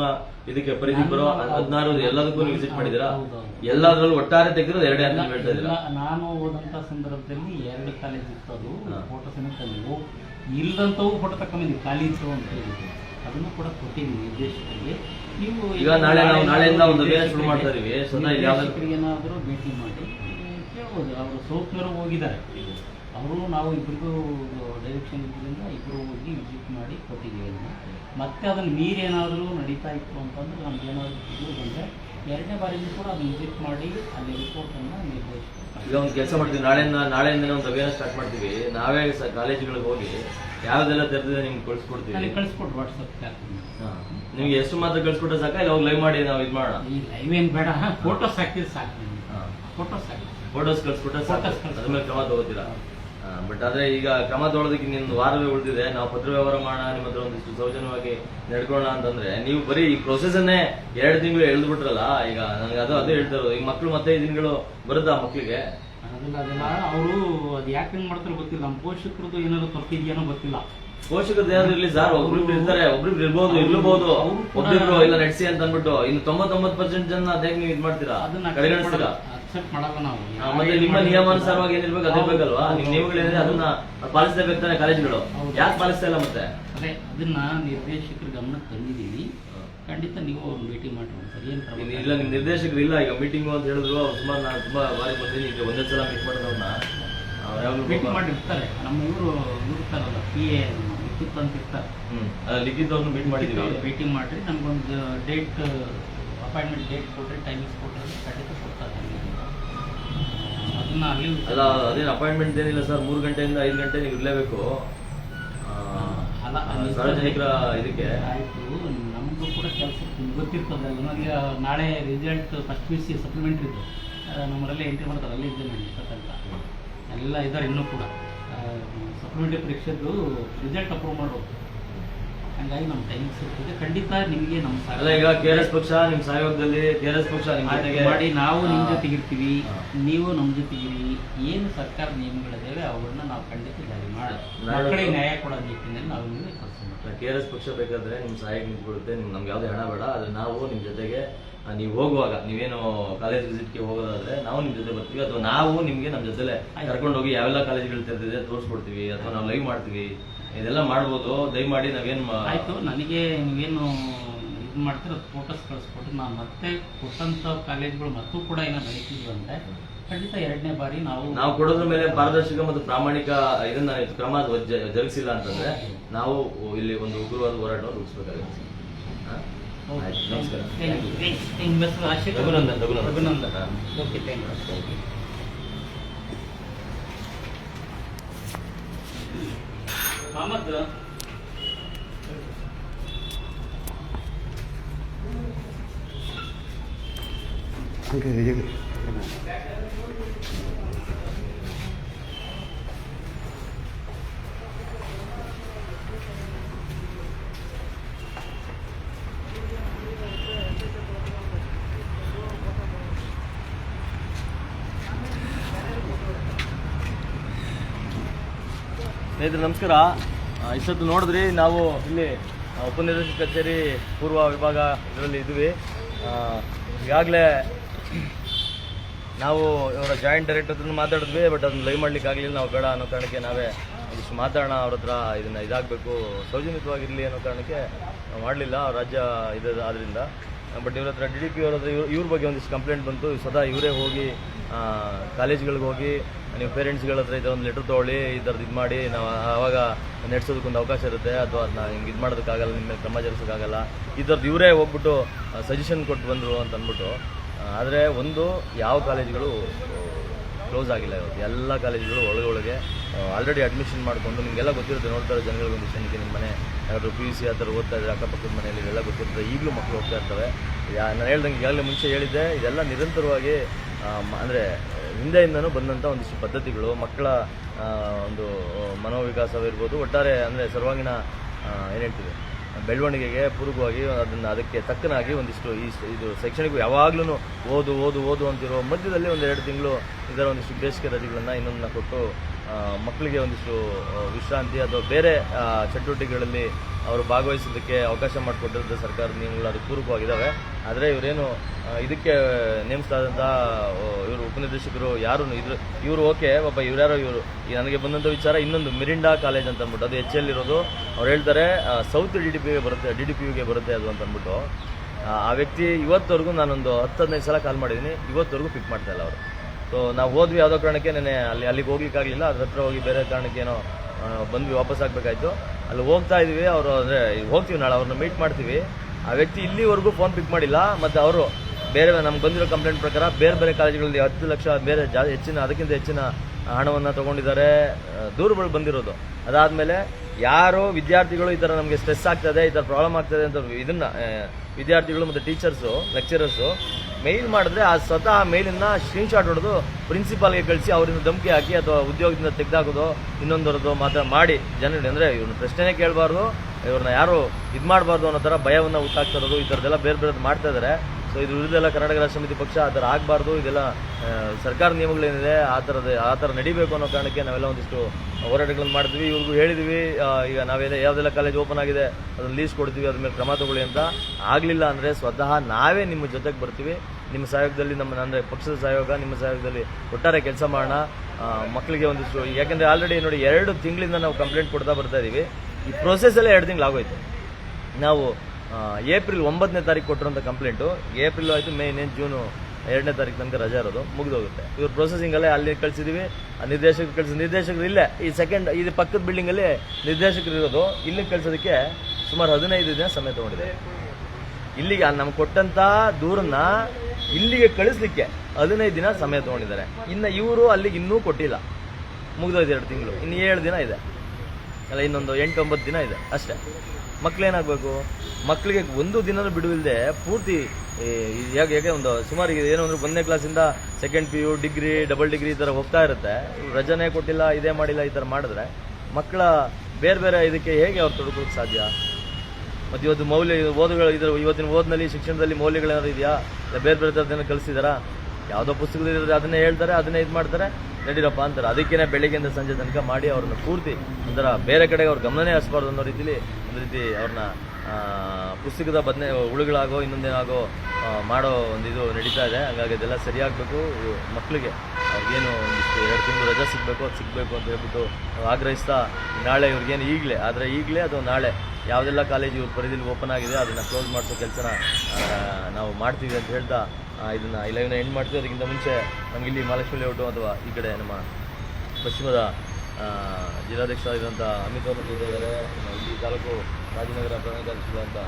ಇದಕ್ಕೆ ಪರಿಧಿ ಬರೋ ಹದಿನಾರು ಎಲ್ಲದಕ್ಕೂ ನೀವು ವಿಸಿಟ್ ಮಾಡಿದಿರಾ ಎಲ್ಲದರಲ್ಲೂ ಒಟ್ಟಾರೆ ತೆಗೆದ್ರೆ ಎರಡೇ ಅಂತ ಹೇಳ್ತಾ ಇದ್ದೀರಾ? ನಾನು ಹೋದಂಥ ಸಂದರ್ಭದಲ್ಲಿ ಎರಡು ಕಾಲೇಜ್ ಇತ್ತು ಅದು. ಫೋಟೋ ಸಮೇತ ನೀವು ಇಲ್ದಂತವು ಫೋಟೋ ತಗೊಂಡಿದ್ದೀವಿ ಖಾಲಿ ಇತ್ತು ಅಂತ ಹೇಳಿದ್ರು. ಅದನ್ನು ಕೂಡ ಕೊಟ್ಟಿದ್ದೀವಿ ನಿರ್ದೇಶಕರಿಗೆ. ನೀವು ಈಗ ನಾಳೆ ನಾವು ನಾಳೆಯಿಂದ ಒಂದು ಅಭಿಯಾನ ಶುರು ಮಾಡ್ತಾ ಇದೀವಿ. ಯಾವ್ದಾದ್ರು- ನಿರ್ದೇಶಕರಿಗೆ ಏನಾದರೂ ಭೇಟಿ ಮಾಡಿ ಕೇಳ್ಬೋದು. ಅವರು ಸೋಪ್ನವರು ಹೋಗಿದ್ದಾರೆ. ಅವರು ನಾವು ಇಬ್ಬರಿಗೂ ಡೈರೆಕ್ಷನ್ ಇದ್ದರಿಂದ ಇಬ್ಬರು ಹೋಗಿ ವಿಸಿಟ್ ಮಾಡಿ ಕೊಟ್ಟಿದ್ದೀವಿ ಅದನ್ನು. ಮತ್ತೆ ಅದನ್ನು ನೀರೇನಾದರೂ ನಡೀತಾ ಇತ್ತು ಅಂತಂದ್ರೆ ನಮ್ಗೆ ಏನಾದರೂ ತಿಳಿದು ಬಂದರೆ ಎರಡನೇ ಬಾರಿಗೆ ಕೂಡ ಅದನ್ನ ವಿಸಿಟ್ ಮಾಡಿ ಅಲ್ಲಿ ರಿಪೋರ್ಟನ್ನು ನಿರ್ದೇಶ ಈಗ ಒಂದು ಕೆಲಸ ಮಾಡ್ತೀವಿ. ನಾಳೆಯಿಂದ ನಾಳೆಯಿಂದ ಒಂದು ಅಭಿಯಾನ ಸ್ಟಾರ್ಟ್ ಮಾಡ್ತೀವಿ. ನಾವೇ ಕಾಲೇಜುಗಳಿಗೆ ಹೋಗಿ ಯಾವ್ದೆಲ್ಲ ತೆರೆದಿದೆ ನಿಮ್ಗೆ ಕಳಿಸ್ಕೊಡ್ತೀವಿ? ನನಗೆ ವಾಟ್ಸಪ್ಗೆ ಹಾ. ನಿಮ್ಗೆ ಎಷ್ಟು ಮಾತ್ರ ಕಳ್ಸಿಕೊಟ್ರೆ ಸಾಕ? ಇಲ್ಲ ಹೋಗಿ ಲೈವ್ ಮಾಡಿ ನಾವು ಇದು ಮಾಡೋಣ? ಈ ಲೈವ್ ಏನು ಬೇಡ. ಫೋಟೋಸ್ ಹಾಕಿದ್ರೆ ಸಾಕು. ಫೋಟೋಸ್ ಹಾಕಿ ಫೋಟೋಸ್ ಕಳ್ಸ್ಕೊಟ್ರೆ ಸಾಕು. Photos ಕಳ್ಸ್ಕೊಟ್ರೆ. ಅದ್ರ ಮೇಲೆ ಕ್ರಮ ತಗೋತೀರಾ? ಬಟ್ ಆದ್ರೆ ಈಗ ಕ್ರಮ ತಗೊಳ್ಳೋದಕ್ಕೆ ನಿಮ್ದು ವಾರವೇ ಉಳಿದಿದೆ. ನಾವು ಪತ್ರ ವ್ಯವಹಾರ ಮಾಡೋಣ ನಿಮ್ಮ ಹತ್ರ ಒಂದಿಷ್ಟು ಸೌಜನ್ಯವಾಗಿ ನಡ್ಕೊಳ್ಳೋಣ ಅಂತಂದ್ರೆ ನೀವು ಬರೀ ಈ ಪ್ರೊಸೆಸ್ ಅನ್ನೇ ಎರಡು ತಿಂಗಳು ಎಳ್ದು ಬಿಟ್ರಲ್ಲ ಈಗ ನನಗೆ ಅದು ಅದೇ ಹೇಳ್ತಾ ಇರೋದು. ಈಗ ಮಕ್ಳು ಮತ್ತೆ ಐದು ದಿನಗಳು ಬರುತ್ತಾ ಮಕ್ಳಿಗೆ? ಅದೆಲ್ಲ ಅದೆಲ್ಲ ಅವರು ಅದು ಯಾಕೆ ಹೆಂಗ್ ಮಾಡ್ತಾರೆ ಗೊತ್ತಿಲ್ಲ. ನಮ್ಮ ಪೋಷಕರದ್ದು ಏನಾದ್ರು ತಪ್ಪಿದೆಯೇನೋ ಗೊತ್ತಿಲ್ಲ. ಪೋಷಕರು ಯಾರು ಇರ್ಲಿ ಸರ್ ಒಬ್ರಿಬ್ರು ಇರ್ತಾರೆ ಒಬ್ರಿಬ್ರು ಇರ್ಬೋದು ಇರ್ಲಬಹುದು ಒಬ್ರಿಬ್ರು ಇಲ್ಲ ನಡೆಸಿ ಅಂತ ಅಂದ್ಬಿಟ್ಟು ಇನ್ನು ತೊಂಬತ್ತೊಂಬತ್ತು ಪರ್ಸೆಂಟ್ ಜನ ಅದೇ ನೀವು ಇದ್ ಮಾಡ್ತೀರಾ? ಅದನ್ನ ಕಡೆಗಣಿಸ್ತೀರಾ ಅಕ್ಸೆಪ್ಟ್ ಮಾಡಲ್ಲ. ನಾವು. ಮತ್ತೆ ನಿಮ್ಮ ನಿಯಮಾನುಸಾರವಾಗಿ ಏನಿರ್ಬೇಕು ಅದಿರ್ಬೇಕಲ್ವಾ ನಿಮ್ಮ ನಿಯಮಗಳೇನಿದೆ ಅದನ್ನ ಪಾಲಿಸಲೇಬೇಕು ತಾನೆ ಕಾಲೇಜುಗಳು. ಯಾಕೆ ಪಾಲಿಸ್ತಾ ಇಲ್ಲ ಮತ್ತೆ? ಅದೇ ಅದನ್ನ ನಿರ್ದೇಶಕರ ಗಮನಕ್ಕೆ ತಂದಿದ್ದೀವಿ ಖಂಡಿತ ನೀವು ಅವ್ರನ್ನ ಮೀಟಿಂಗ್ ಮಾಡಿ ಸರ್ ಏನು ಕ್ರಮ ಇನ್ನು ಇಲ್ಲ ನಿಮ್ಮ ನಿರ್ದೇಶಕರು ಇಲ್ಲ ಈಗ ಮೀಟಿಂಗ್ ಅಂತ ಹೇಳಿದ್ರು ಅವ್ರು ಸುಮಾರು ನಾನು ತುಂಬ ಬಾರಿ ಬಂದೀನಿ ಈಗ ಒಂದೇ ಸಲ ಮೀಟ್ ಮಾಡೋದವ್ರನ್ನ. ಅವ್ರು ಯಾವಾಗಲೂ ಭೇಟಿ ಪಾಪ- ಮಾಡಿರ್ತಾರೆ ನಮ್ಮ ಇವರು ಇರ್ತಾರಲ್ಲ ಪಿ ಎ ಲಿಖಿತ್ ಅಂತ ಇರ್ತಾರೆ. ಹ್ಞೂ ಅಲ್ಲ, ಲಿಖಿತ್ ಅವ್ರನ್ನ ಮೀಟ್ ಮಾಡಿದೀವಿ. ಮೀಟಿಂಗ್ ಮಾಡಿರಿ ನಮಗೊಂದು ಡೇಟ್ ಅಪಾಯಿಂಟ್ಮೆಂಟ್ ಡೇಟ್ ಕೊಟ್ಟರೆ ಟೈಮಿಂಗ್ಸ್ ಕೊಟ್ಟರೆ ಖಂಡಿತ ಕೊಡ್ತಾರೆ ಅದನ್ನ ಅಲ್ಲಿ ಅಲ್ಲ ಅದೇನು ಅಪಾಯಿಂಟ್ಮೆಂಟ್ ಏನಿಲ್ಲ ಸರ್ ಮೂರು ಗಂಟೆಯಿಂದ ಐದು ಗಂಟೆ ನೀವು ಇರಲೇಬೇಕು. ಸಾರ್ವಜನಿಕರ ಇದಕ್ಕೆ. ಆಯಿತು ನಮಗೂ ಕೂಡ ಕೆಲಸ ಗೊತ್ತಿರ್ತದೆ. ನನಗೆ ನಾಳೆ result first P U C supplementary ಇದ್ದು ನಮ್ಮರಲ್ಲೇ ಎಂಟ್ರಿ ಮಾಡ್ತಾರೆ ಅಲ್ಲಿ ಇದ್ದೇನೆ ಇಪ್ಪತ್ತಂತ ಎಲ್ಲ ಇದ್ದಾರೆ ಇನ್ನೂ ಕೂಡ. ಸಪ್ಲಿಮೆಂಟ್ರಿ ಪರೀಕ್ಷೆದ್ದು ರಿಸಲ್ಟ್ ಅಪ್ರೂವ್ ಮಾಡಬೇಕು ಹಂಗಾಗಿ ನಮ್ಮ ಟೈಮಿಂಗ್ ಸಿಗ್ತದೆ ಖಂಡಿತ ನಿಮಗೆ ನಮ್ಮ ಅಲ್ಲ ಈಗ ಕೆ ಆರ್ ಎಸ್ ಪಕ್ಷ ನಿಮ್ಮ ಸಹಯೋಗದಲ್ಲಿ ಕೆ ಆರ್ ಎಸ್ ಪಕ್ಷ ಜೊತೆಗೆ ಮಾಡಿ ನಾವು ನಿಮ್ಮ ಜೊತೆಗೆ ಇರ್ತೀವಿ ನೀವು ನಮ್ಮ ಜೊತೆಗಿರಿ. ಏನು ಸರ್ಕಾರ ನಿಯಮಗಳಿದ್ದಾವೆ ಅವುಗಳನ್ನ ನಾವು ಖಂಡಿತ ಜಾರಿ ಮಾಡೋದು. ಮಕ್ಕಳಿಗೆ ನ್ಯಾಯ ಕೊಡೋ ನಿಟ್ಟಿನಲ್ಲಿ ನಾವು ನಿಮಗೆ ಕೆಲಸ ಕೆ ಆರ್ ಎಸ್ ಪಕ್ಷ ಬೇಕಾದ್ರೆ ನಿಮ್ ಸಹಾಯಕ್ಕೆ ನಿಂತ್ಕೊಡುತ್ತೆ ನಿಮ್ ನಮ್ಗೆ ಯಾವುದೇ ಹಣ ಬೇಡ ಆದ್ರೆ ನಾವು ನಿಮ್ ಜೊತೆಗೆ ನೀವು ಹೋಗುವಾಗ ನೀವೇನು ಕಾಲೇಜ್ ವಿಸಿಟ್ಗೆ ಹೋಗೋದಾದ್ರೆ ನಾವು ನಿಮ್ ಜೊತೆ ಬರ್ತೀವಿ ಅಥವಾ ನಾವು ನಿಮ್ಗೆ ನಮ್ಮ ಜೊತೆಲೆ ಆಯ್ತು. ಕರ್ಕೊಂಡು ಹೋಗಿ ಯಾವೆಲ್ಲ ಕಾಲೇಜ್ಗಳು ತೆರೆದಿದೆ ತೋರಿಸ್ಕೊಡ್ತೀವಿ ಅಥವಾ ನಾವು ಲೈವ್ ಮಾಡ್ತೀವಿ ಇದೆಲ್ಲ ಮಾಡ್ಬೋದು ದಯಮಾಡಿ ನಾವೇನು ಆಯ್ತು ನನಗೆ ನೀವೇನು ಇದು ಮಾಡ್ತೀರ ಫೋಟೋಸ್ ಕಳಿಸ್ಕೊಟ್ಟು ನಾನು ಮತ್ತೆ ಕೊಟ್ಟಂಥ ಕಾಲೇಜ್ಗಳು ಮತ್ತೂ ಕೂಡ ಏನೋ ನಡೀತಿದ್ವು ಅಂದರೆ ಖಂಡಿತ ಎರಡನೇ ಬಾರಿ ನಾವು ನಾವು ಕೊಡೋದ್ರ ಮೇಲೆ ಪಾರದರ್ಶಕ ಮತ್ತು ಪ್ರಾಮಾಣಿಕ ಇದನ್ನ ಕ್ರಮ ಜರುಗಿಸಿಲ್ಲ ಅಂತಂದ್ರೆ ನಾವು ಇಲ್ಲಿ ಒಂದು ಉಗ್ರವಾದ ಹೋರಾಟವನ್ನು ರೂಪಿಸಬೇಕಾಗುತ್ತೆ. ಆಯ್ತು ನಮಸ್ಕಾರ. ನಿಮ್ಮ ಹೆಸರು Ashik Raghunandan, Raghunandan. Okay thank you Mohammed. ಸ್ನೇಹಿತರೆ, ನಮಸ್ಕಾರ. ಇಷ್ಟೊತ್ತು ನೋಡಿದ್ರಿ ನಾವು ಇಲ್ಲಿ ಉಪನಿರ್ದೇಶಕ ಕಚೇರಿ ಪೂರ್ವ ವಿಭಾಗ ಇದರಲ್ಲಿ ಇದ್ವಿ ಈಗಾಗಲೇ ನಾವು ಇವರ ಜಾಯಿಂಟ್ ಡೈರೆಕ್ಟರ್ ಹತ್ರ ಮಾತಾಡಿದ್ವಿ, ಬಟ್ ಅದನ್ನ ಲೈವ್ ಮಾಡ್ಲಿಕ್ಕೆ ಆಗಲಿಲ್ಲ. ನಾವು ಬೇಡ ಅನ್ನೋ ಕಾರಣಕ್ಕೆ ನಾವೇ ಇಷ್ಟು ಮಾತಾಡೋಣ, ಅವ್ರ ಹತ್ರ ಇದನ್ನು ಇದಾಗಬೇಕು, ಸೌಜನ್ಯತವಾಗಿರಲಿ ಅನ್ನೋ ಕಾರಣಕ್ಕೆ ಮಾಡಲಿಲ್ಲ. ರಾಜ್ಯ ಇದು ಆದ್ದರಿಂದ ಬಟ್ ಇವ್ರ ಹತ್ರ ಡಿ ಡಿ ಪಿ ಅವ್ರ ಹತ್ರ ಇವ್ರ ಇವ್ರ ಬಗ್ಗೆ ಒಂದಿಷ್ಟು ಕಂಪ್ಲೇಂಟ್ ಬಂತು. ಸದಾ ಇವರೇ ಹೋಗಿ ಕಾಲೇಜ್ಗಳಿಗೆ ಹೋಗಿ ನೀವು ಪೇರೆಂಟ್ಸ್ಗಳ ಹತ್ರ ಇದೊಂದು ಒಂದು ಲೆಟರ್ ತೊಗೊಳ್ಳಿ ಥರದ್ದು ಇದು ಮಾಡಿ, ನಾವು ಆವಾಗ ನಡೆಸೋದಕ್ಕೊಂದು ಅವಕಾಶ ಇರುತ್ತೆ, ಅಥವಾ ಅದನ್ನ ಹಿಂಗೆ ಇದು ಮಾಡೋದಕ್ಕಾಗಲ್ಲ ನಿಮ್ಮ ಮೇಲೆ ಕ್ರಮ ಜರುಗಿಸೋಕ್ಕಾಗಲ್ಲ. ಈ ಥರದ್ದು ಇವರೇ ಹೋಗ್ಬಿಟ್ಟು ಸಜೆಷನ್ ಕೊಟ್ಟು ಬಂದರು ಅಂತ ಅಂದ್ಬಿಟ್ಟು ಆದರೆ ಒಂದು ಯಾವ ಕಾಲೇಜ್ಗಳು ಕ್ಲೋಸ್ ಆಗಿಲ್ಲ ಇವತ್ತು. ಎಲ್ಲ ಕಾಲೇಜುಗಳು ಒಳಗೆ ಒಳಗೆ ಆಲ್ರೆಡಿ ಅಡ್ಮಿಷನ್ ಮಾಡಿಕೊಂಡು, ನಿಮಗೆಲ್ಲ ಗೊತ್ತಿರುತ್ತೆ, ನೋಡ್ತಾರೆ ಒಂದು ಜನಕ್ಕೆ ನಿಮ್ಮ ಮನೆ. ಯಾರು ಪಿ ಯು ಸಿ ಆ ಥರ ಓದ್ತಾ ಇದ್ದಾರೆ ಅಕ್ಕಪಕ್ಕದ ಮನೆಯಲ್ಲಿ ಇವೆಲ್ಲ ಗೊತ್ತಿರುತ್ತೆ. ಈಗಲೂ ಮಕ್ಕಳು ಹೋಗ್ತಾ ಇರ್ತವೆ. ನಾನು ಹೇಳ್ದಂಗೆ ಈಗಾಗಲೇ ಮುಂಚೆ ಹೇಳಿದ್ದೆ, ಇದೆಲ್ಲ ನಿರಂತರವಾಗಿ ಅಂದರೆ ಹಿಂದೆಯಿಂದನೂ ಬಂದಂಥ ಒಂದಿಷ್ಟು ಪದ್ಧತಿಗಳು, ಮಕ್ಕಳ ಒಂದು ಮನೋವಿಕಾಸವಿರ್ಬೋದು. ಒಟ್ಟಾರೆ ಅಂದರೆ ಸರ್ವಾಂಗೀಣ ಏನು ಹೇಳ್ತೀವಿ, ಬೆಳವಣಿಗೆಗೆ ಪೂರಕವಾಗಿ ಅದನ್ನು ಅದಕ್ಕೆ ತಕ್ಕನಾಗಿ ಒಂದಿಷ್ಟು ಈ ಇದು ಶೈಕ್ಷಣಿಕ ಯಾವಾಗ್ಲೂ ಓದು ಓದು ಓದು ಅಂತಿರೋ ಮಧ್ಯದಲ್ಲಿ ಒಂದು ಎರಡು ತಿಂಗಳು ಇದರ ಒಂದಿಷ್ಟು ಬೇಸಿಗೆ ರಜೆಗಳನ್ನು ಇನ್ನೊಂದನ್ನ ಕೊಟ್ಟು ಮಕ್ಕಳಿಗೆ ಒಂದಿಷ್ಟು ವಿಶ್ರಾಂತಿ ಅಥವಾ ಬೇರೆ ಚಟುವಟಿಕೆಗಳಲ್ಲಿ ಅವರು ಭಾಗವಹಿಸೋದಕ್ಕೆ ಅವಕಾಶ ಮಾಡಿಕೊಟ್ಟಿರೋದು ಸರ್ಕಾರದ ನಿಯಮಗಳು ಅದಕ್ಕೆ ಪೂರಕವಾಗಿದ್ದಾವೆ ಆದರೆ ಇವರೇನು ಇದಕ್ಕೆ ನೇಮಿಸಿದಂಥ ಇವರು ಉಪನಿರ್ದೇಶಕರು ಯಾರು ಇದ್ರು ಇವರು ಓಕೆ ಪಾಪ ಇವ್ರ್ಯಾರೋ ಇವರು. ನನಗೆ ಬಂದಂಥ ವಿಚಾರ ಇನ್ನೊಂದು ಮಿರಿಂಡಾ ಕಾಲೇಜ್ ಅಂತ ಅಂದ್ಬಿಟ್ಟು ಅದು ಎಚ್ ಎಲ್ ಇರೋದು ಅವ್ರು ಹೇಳ್ತಾರೆ ಸೌತ್ ಡಿ ಡಿ ಪಿಗೆ ಬರುತ್ತೆ ಡಿ ಡಿ ಪಿ ಯುಗೆ ಬರುತ್ತೆ ಅದು ಅಂತ ಅಂದ್ಬಿಟ್ಟು. ಆ, ಆ ವ್ಯಕ್ತಿ ಇವತ್ತವರೆಗೂ ನಾನೊಂದು ಹತ್ತು ಹದಿನೈದು ಸಲ ಕಾಲ್ ಮಾಡಿದ್ದೀನಿ ಇವತ್ತವರೆಗೂ ಪಿಕ್ ಮಾಡ್ತಾ ಇಲ್ಲ ಅವರು. ಸೊ ನಾವು ಹೋದ್ವಿ ಯಾವುದೋ ಕಾರಣಕ್ಕೆ ನೆನೆ ಅಲ್ಲಿ ಅಲ್ಲಿಗೆ ಹೋಗ್ಲಿಕ್ಕಾಗಲಿಲ್ಲ ಅದ್ರ ಹತ್ರ ಹೋಗಿ ಬೇರೆ ಕಾರಣಕ್ಕೇನೋ ಬಂದ್ವಿ ವಾಪಸ್ ಆಗಬೇಕಾಯ್ತು. ಅಲ್ಲಿ ಹೋಗ್ತಾ ಇದೀವಿ, ಅವರು ಅಂದರೆ ಹೋಗ್ತೀವಿ ನಾಳೆ, ಅವ್ರನ್ನ ಮೀಟ್ ಮಾಡ್ತೀವಿ. ಆ ವ್ಯಕ್ತಿ ಇಲ್ಲಿವರೆಗೂ ಫೋನ್ ಪಿಕ್ ಮಾಡಿಲ್ಲ, ಮತ್ತು ಅವರು ಬೇರೆ ನಮ್ಗೆ ಬಂದಿರೋ ಕಂಪ್ಲೇಂಟ್ ಪ್ರಕಾರ ಬೇರೆ ಬೇರೆ ಕಾಲೇಜುಗಳಲ್ಲಿ ಹತ್ತು ಲಕ್ಷ, ಬೇರೆ ಜಾ ಹೆಚ್ಚಿನ, ಅದಕ್ಕಿಂತ ಹೆಚ್ಚಿನ ಹಣವನ್ನು ತಗೊಂಡಿದ್ದಾರೆ ದೂರುಗಳು ಬಂದಿರೋದು. ಅದಾದಮೇಲೆ ಯಾರು ವಿದ್ಯಾರ್ಥಿಗಳು ಈ ಥರ ನಮಗೆ ಸ್ಟ್ರೆಸ್ ಆಗ್ತದೆ, ಈ ಥರ ಪ್ರಾಬ್ಲಮ್ ಆಗ್ತದೆ ಅಂತ ಇದನ್ನು ವಿದ್ಯಾರ್ಥಿಗಳು ಮತ್ತು ಟೀಚರ್ಸು ಲೆಕ್ಚರರ್ಸು ಮೇಲ್ ಮಾಡಿದ್ರೆ ಆ ಸ್ವತಃ ಆ ಮೇಲಿನ ಸ್ಕ್ರೀನ್ಶಾಟ್ ಹೊಡೆದು ಪ್ರಿನ್ಸಿಪಾಲ್ಗೆ ಕಳಿಸಿ ಅವರಿಂದ ಧಮಕಿ ಹಾಕಿ ಅಥವಾ ಉದ್ಯೋಗದಿಂದ ತೆಗೆದಾಕೋದು, ಇನ್ನೊಂದರದ್ದು ಮಾತ್ರ ಮಾಡಿ ಜನ ಅಂದರೆ ಇವ್ರನ್ನ ಪ್ರಶ್ನೆನೇ ಕೇಳಬಾರ್ದು, ಇವ್ರನ್ನ ಯಾರು ಇದು ಮಾಡಬಾರ್ದು ಅನ್ನೋ ಥರ ಭಯವನ್ನು ಹುಟ್ಟಾಗ್ತಾ ಇರೋದು, ಈ ಥರದ್ದೆಲ್ಲ ಬೇರೆ ಬೇರೆದು ಮಾಡ್ತಾ ಇದ್ದಾರೆ ಸೊ ಇದು ವಿರುದ್ಧ ಕರ್ನಾಟಕ ರಾಷ್ಟ್ರ ಸಮಿತಿ ಪಕ್ಷ ಆ ಥರ ಆಗಬಾರ್ದು. ಇದೆಲ್ಲ ಸರ್ಕಾರ ನಿಯಮಗಳೇನಿದೆ, ಆ ಥರದ ಆ ಥರ ನಡಿಬೇಕು ಅನ್ನೋ ಕಾರಣಕ್ಕೆ ನಾವೆಲ್ಲ ಒಂದಿಷ್ಟು ಹೋರಾಟಗಳನ್ನು ಮಾಡಿದ್ವಿ. ಇವ್ರಿಗೂ ಹೇಳಿದ್ವಿ ಈಗ ನಾವೆಲ್ಲ ಯಾವುದೆಲ್ಲ ಕಾಲೇಜ್ ಓಪನ್ ಆಗಿದೆ, ಅದನ್ನು ಲೀಸ್ ಕೊಡ್ತೀವಿ, ಅದ್ರ ಮೇಲೆ ಕ್ರಮ ತಗೊಳ್ಳಿ ಅಂತ. ಆಗಲಿಲ್ಲ ಅಂದರೆ ಸ್ವತಃ ನಾವೇ ನಿಮ್ಮ ಜೊತೆಗೆ ಬರ್ತೀವಿ. ನಿಮ್ಮ ಸಹಯೋಗದಲ್ಲಿ ನಮ್ಮ, ಅಂದರೆ ಪಕ್ಷದ ಸಹಯೋಗ, ನಿಮ್ಮ ಸಹಯೋಗದಲ್ಲಿ ಒಟ್ಟಾರೆ ಕೆಲಸ ಮಾಡೋಣ. ಮಕ್ಕಳಿಗೆ ಒಂದಿಷ್ಟು, ಯಾಕೆಂದರೆ ಆಲ್ರೆಡಿ ನೋಡಿ ಎರಡು ತಿಂಗಳಿಂದ ನಾವು ಕಂಪ್ಲೇಂಟ್ ಕೊಡ್ತಾ ಬರ್ತಾ ಇದ್ದೀವಿ ಈ ಪ್ರೊಸೆಸಲ್ಲೇ ಎರಡು ತಿಂಗಳು ಆಗೋಯ್ತು. ನಾವು ಏಪ್ರಿಲ್ ಒಂಬತ್ತನೇ ತಾರೀಕು ಕೊಟ್ಟಿರೋಂಥ ಕಂಪ್ಲೇಂಟು ಏಪ್ರಿಲ್ ಆಯಿತು, ಮೇ ಇನ್ನೇನು, ಜೂನು ಎರಡನೇ ತಾರೀಕು ತನಕ ರಜಾ ಇರೋದು, ಮುಗಿದೋಗುತ್ತೆ. ಇವ್ರು ಪ್ರೊಸೆಸಿಂಗಲ್ಲೇ ಅಲ್ಲಿ ಕಳಿಸಿದ್ದೀವಿ ನಿರ್ದೇಶಕರು ಕಳಿಸಿ ನಿರ್ದೇಶಕರು ಇಲ್ಲೇ. ಈ ಸೆಕೆಂಡ್ ಇದು ಪಕ್ಕದ ಬಿಲ್ಡಿಂಗಲ್ಲಿ ನಿರ್ದೇಶಕರು ಇರೋದು ಇಲ್ಲಿಗೆ ಕಳಿಸೋದಕ್ಕೆ ಸುಮಾರು ಹದಿನೈದು ದಿನ ಸಮಯ ತೊಗೊಂಡಿದೆ. ಇಲ್ಲಿಗೆ ನಮ್ಗೆ ಕೊಟ್ಟಂಥ ದೂರನ್ನ ಇಲ್ಲಿಗೆ ಕಳಿಸ್ಲಿಕ್ಕೆ ಹದಿನೈದು ದಿನ ಸಮಯ ತೊಗೊಂಡಿದ್ದಾರೆ. ಇನ್ನು ಇವರು ಅಲ್ಲಿಗೆ ಇನ್ನೂ ಕೊಟ್ಟಿಲ್ಲ. ಮುಗಿದೋಯ್ತು ಎರಡು ತಿಂಗಳು. ಇನ್ನು ಏಳು ದಿನ ಇದೆ. ಅಲ್ಲ, ಇನ್ನೊಂದು ಎಂಟು, ಒಂಬತ್ತು ದಿನ ಇದೆ, ಅಷ್ಟೇ. ಮಕ್ಳೇನಾಗಬೇಕು? ಮಕ್ಕಳಿಗೆ ಒಂದು ದಿನನೂ ಬಿಡುವಿಲ್ಲದೆ ಪೂರ್ತಿ ಹೇಗೆ ಹೇಗೆ ಒಂದು ಸುಮಾರು ಈಗ ಏನೋ ಅಂದ್ರೆ ಒಂದನೇ ಕ್ಲಾಸಿಂದ second P U degree double degree ಈ ಥರ ಹೋಗ್ತಾ ಇರುತ್ತೆ. ರಜನೆ ಕೊಟ್ಟಿಲ್ಲ, ಇದೇ ಮಾಡಿಲ್ಲ ಈ ಥರ ಮಾಡಿದ್ರೆ ಮಕ್ಕಳ ಬೇರೆ ಬೇರೆ ಇದಕ್ಕೆ ಹೇಗೆ ಅವ್ರು ತೊಡಗೋಕ್ಕೆ ಸಾಧ್ಯ? ಮತ್ತು ಇವತ್ತು ಮೌಲ್ಯ, ಓದುಗಳು ಇದ್ರ ಇವತ್ತಿನ ಓದಿನಲ್ಲಿ, ಶಿಕ್ಷಣದಲ್ಲಿ ಮೌಲ್ಯಗಳೇನಾದ್ರು ಇದೆಯಾ? ಬೇರೆ ಬೇರೆ ಥರದ್ದೇನೋ ಕಲಿಸಿದಾರಾ? ಯಾವುದೋ ಪುಸ್ತಕದಲ್ಲಿ ಅದನ್ನೇ ಹೇಳ್ತಾರೆ, ಅದನ್ನೇ ಇದು ಮಾಡ್ತಾರೆ. ನಡೀರಪ್ಪ ಅಂತಾರೆ. ಅದಕ್ಕೇನೆ ಬೆಳಿಗ್ಗೆಯಿಂದ ಸಂಜೆ ತನಕ ಮಾಡಿ ಅವ್ರನ್ನ ಪೂರ್ತಿ ಒಂಥರ ಬೇರೆ ಕಡೆಗೆ ಅವ್ರ ಗಮನನೇ ಹರಿಸ್ಬಾರ್ದು ಅನ್ನೋ ರೀತಿಲಿ ಒಂದು ರೀತಿ ಅವ್ರನ್ನ ಪುಸ್ತಕದ ಬದನೆ, ಹುಳುಗಳಾಗೋ, ಇನ್ನೊಂದೇನಾಗೋ ಮಾಡೋ ಒಂದು ಇದು ನಡೀತಾ ಇದೆ. ಹಾಗಾಗಿ ಅದೆಲ್ಲ ಸರಿಯಾಗಬೇಕು. ಮಕ್ಕಳಿಗೆ ಅವ್ರಿಗೇನು ಒಂದಿಷ್ಟು ಎರಡು ತಿಂಗಳು ರಜೆ ಸಿಗಬೇಕು, ಅದು ಸಿಗಬೇಕು ಅಂತ ಹೇಳ್ಬಿಟ್ಟು ಆಗ್ರಹಿಸ್ತಾ ನಾಳೆ ಇವ್ರಿಗೇನು ಈಗಲೇ, ಆದರೆ ಈಗಲೇ ಅದು ನಾಳೆ ಯಾವುದೆಲ್ಲ ಕಾಲೇಜು ಇವ್ರ ಪರಿಧಿಲಿ ಓಪನ್ ಆಗಿದೆ, ಅದನ್ನು ಕ್ಲೋಸ್ ಮಾಡಿಸೋ ಕೆಲಸನ ನಾವು ಮಾಡ್ತೀವಿ ಅಂತ ಹೇಳ್ತಾ ಇದನ್ನ ಈ ಲೈವ್ನ ಎಂಡ್ ಮಾಡ್ತೀವಿ ಅದಕ್ಕಿಂತ ಮುಂಚೆ ನಮ್ಗೆ ಇಲ್ಲಿ ಮಹಾಲಕ್ಷ್ಮಿ ಲೇಔಟು ಅಥವಾ ಈ ಕಡೆ ನಮ್ಮ ಪಶ್ಚಿಮದ ಜಿಲ್ಲಾಧ್ಯಕ್ಷ ಆಗಿರುವಂಥ ಅಮಿತ್ ಅವರು ಇದ್ದಾರೆ. ನಮ್ಮ ಇಲ್ಲಿ ತಾಲೂಕು ರಾಜನಗರ ಪ್ರಧಾನ ಕಾರ್ಯದರ್ಶಿಯಾದಂಥ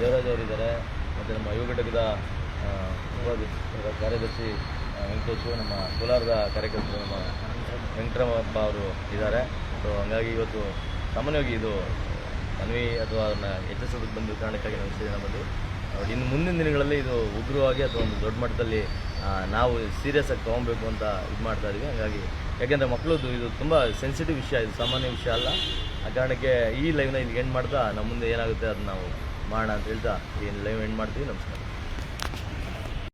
ದೇವರಾಜ್ ಅವರಿದ್ದಾರೆ ಮತ್ತು ನಮ್ಮ ಯುವ ಘಟಕದ ಕಾರ್ಯದರ್ಶಿ ವೆಂಕಟೇಶು, ನಮ್ಮ ಕೋಲಾರದ ಕಾರ್ಯಕರ್ತರು, ನಮ್ಮ ವೆಂಕಟರಮಪ್ಪ ಅವರು ಇದ್ದಾರೆ. ಸೊ ಹಂಗಾಗಿ ಇವತ್ತು ಸಾಮಾನ್ಯವಾಗಿ ಇದು ಮನವಿ ಅಥವಾ ಅದನ್ನು ಹೆಚ್ಚಿಸೋದಕ್ಕೆ ಬಂದು ಕಾರಣಕ್ಕಾಗಿ ನಾವು ಇಷ್ಟೇನ ಬಂದು ಅವ್ರು ಇನ್ನು ಮುಂದಿನ ದಿನಗಳಲ್ಲಿ ಇದು ಉಗ್ರವಾಗಿ ಅಥವಾ ಒಂದು ದೊಡ್ಡ ಮಟ್ಟದಲ್ಲಿ ನಾವು ಸೀರಿಯಸ್ ಆಗಿ ತೊಗೊಬೇಕು ಅಂತ ಇದು ಮಾಡ್ತಾ ಇದ್ದೀವಿ ಹಾಗಾಗಿ ಯಾಕೆಂದರೆ ಮಕ್ಕಳದ್ದು ಇದು ತುಂಬ ಸೆನ್ಸಿಟಿವ್ ವಿಷಯ, ಇದು ಸಾಮಾನ್ಯ ವಿಷಯ ಅಲ್ಲ. ಆ ಕಾರಣಕ್ಕೆ ಈ ಲೈವ್ನ ಇಲ್ಲಿ ಎಂಡ್ ಮಾಡ್ತಾ ನಮ್ಮ ಮುಂದೆ ಏನಾಗುತ್ತೆ ಅದನ್ನ ನಾವು ಮಾಡೋಣ ಅಂತ ಹೇಳ್ತಾ, ಈ ಲೈವ್ ಎಂಡ್ ಮಾಡ್ತೀವಿ. ನಮಸ್ಕಾರ.